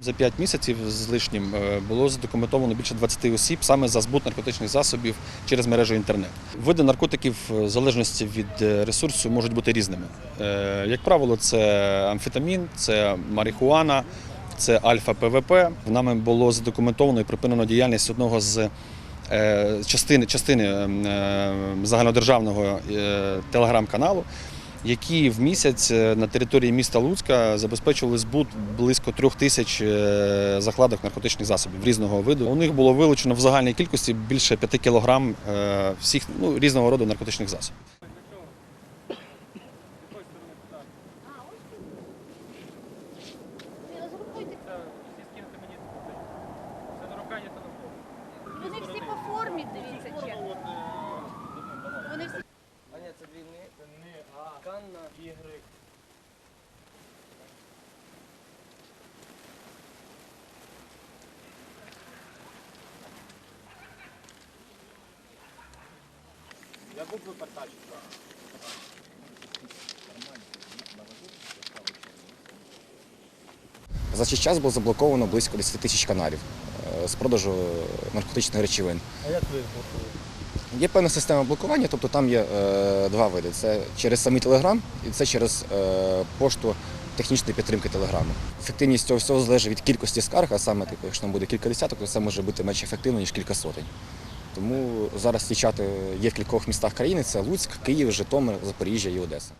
За 5 місяців з лишнім е, було задокументовано більше 20 осіб саме за збут наркотичних засобів через мережу інтернет. Види наркотиків е, в залежності від е, ресурсу можуть бути різними. Як правило, це амфетамін, це марихуана, це альфа-ПВП. Нами було задокументовано і припинено діяльність одного з частини, частини е, загальнодержавного телеграм-каналу, які в місяць е, на території міста Луцька забезпечували збут близько трьох тисяч е, закладок наркотичних засобів різного виду. У них було вилучено в загальній кількості більше 5 кілограм е, всіх ну, різного роду наркотичних засобів. Вони всі по формі, дивіться, чи. Вони всі А ні, це двійни. Канна. Ігри. Я букви портачу. За цей час було заблоковано близько 10 тисяч каналів е, з продажу наркотичних речовин. А як ви блокуєте? Є певна система блокування, тобто там є е, два види: це через самий Телеграм і це через е, пошту технічної підтримки Телеграму. Ефективність цього всього залежить від кількості скарг, а саме типу, якщо там буде кілька десяток, то це може бути менш ефективно, ніж кілька сотень. Тому зараз лічати є в кількох містах країни: це Луцьк, Київ, Житомир, Запоріжжя і Одеса.